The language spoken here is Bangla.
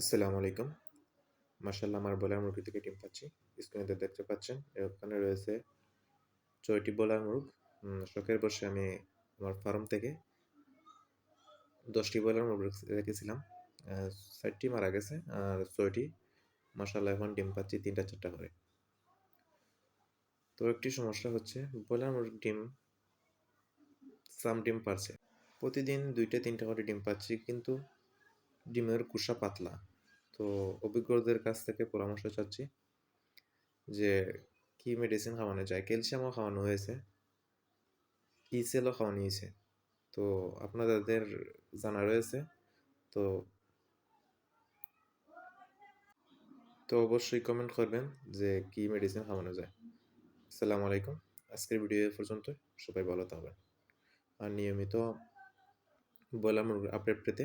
আসসালামু আলাইকুম। মার্শাল্লাহ আমার বলার মুরগি থেকে ডিম পাচ্ছি। স্ক্রিনে দেখতে পাচ্ছেন ওখানে রয়েছে ছয়টি বলার মুরগ। শখের বসে আমি আমার ফার্ম থেকে দশটি বলার মুরগ রেখেছিলাম। চারটি মারা গেছে আর ছয়টি মার্শাল্লাহ এখন ডিম পাচ্ছি তিনটা চারটা করে। তো একটি সমস্যা হচ্ছে বয়লার মুরগ ডিম, সাম ডিম পারছে। প্রতিদিন দুইটা তিনটা করে ডিম পাচ্ছি, কিন্তু ডিমের কুসা পাতলা। তো অভিজ্ঞদের কাছ থেকে পরামর্শ চাচ্ছি যে, কি মেডিসিন খাওয়ানো যায়? ক্যালসিয়ামও খাওয়ানো হয়েছে। ইসেলও খাওয়ানো হয়েছে? তো আপনাদের জানা রয়েছে। তো তো অবশ্যই কমেন্ট করবেন যে, কি মেডিসিন খাওয়ানো যায়। আসসালামু আলাইকুম। আজকের ভিডিও পর্যন্ত সবাই ভালো থাকবেন। আর নিয়মিত মুরগির আপডেট পেতে